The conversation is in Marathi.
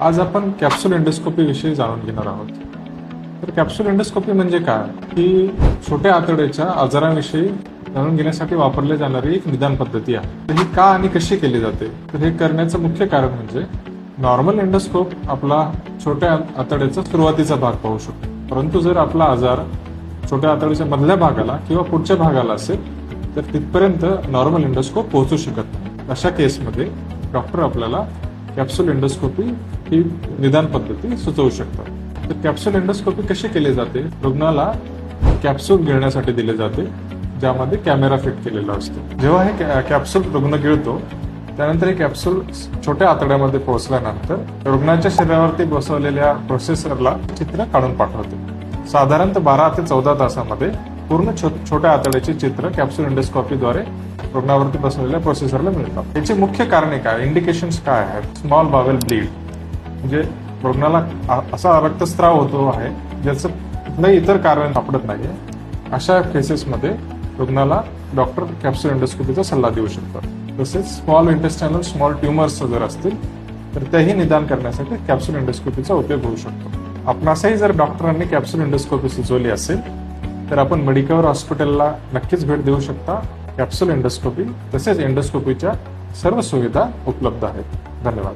आज आपण कॅप्सूल एंडोस्कोपी विषयी जाणून घेणार आहोत. तर कॅप्सूल एंडोस्कोपी म्हणजे काय? ही छोट्या आतड्याच्या आजाराविषयी जाणून घेण्यासाठी वापरली जाणारी एक निदान पद्धती आहे. तर ही का आणि कशी केली जाते? तर हे करण्याचं मुख्य कारण म्हणजे नॉर्मल एंडोस्कोप आपला छोट्या आतड्याचा सुरुवातीचा भाग पाहू शकतो. परंतु जर आपला आजार छोट्या आतड्याच्या मधल्या भागाला किंवा पुढच्या भागाला असेल तर तिथपर्यंत नॉर्मल एंडोस्कोप पोहोचू शकत नाही. अशा केसमध्ये डॉक्टर आपल्याला कॅप्सूल एंडोस्कोपी ही निदान पद्धती सुचवू शकतात. तर कॅप्सूल एंडोस्कोपी कशी केली जाते? रुग्णाला कॅप्सूल गिळण्यासाठी दिले जाते ज्यामध्ये कॅमेरा फिट केलेला असतो. जेव्हा हे कॅ- कॅप्सूल रुग्ण गिळतो त्यानंतर हे कॅप्सूल छोट्या आतड्यामध्ये पोहोचल्यानंतर रुग्णाच्या शरीरावरती बसवलेल्या प्रोसेसरला चित्र काढून पाठवते. साधारणतः बारा ते चौदा तासामध्ये पूर्ण छोट्या आतड्याचे चित्र कॅप्सूल इंडोस्कॉपीद्वारे रुग्णावरती बसवलेल्या प्रोसेसरला मिळतात. याची मुख्य कारणे काय? इंडिकेशन्स काय आहेत? स्मॉल बावेल ब्लीड म्हणजे रुग्णाला असा रक्तस्राव होतो आहे ज्याचं कुठलंही इतर कारण सापडत नाही अशा केसेसमध्ये रुग्णाला डॉक्टर कॅप्सुल एंडोस्कोपीचा सल्ला देऊ शकतात तसेच स्मॉल इंटेस्टायनल स्मॉल ट्युमर्स जर असतील तर तेही निदान करण्यासाठी कॅप्सुल इंडोस्कोपीचा उपयोग होऊ शकतो. आपणासही जर डॉक्टरांनी कॅप्सुल इंडोस्कोपी सुचवली असेल तर आपण मेडिकवर हॉस्पिटलला नक्कीच भेट देऊ शकता. कॅप्सुल एंडोस्कोपी तसेच एंडोस्कोपीच्या सर्व सुविधा उपलब्ध आहेत. धन्यवाद.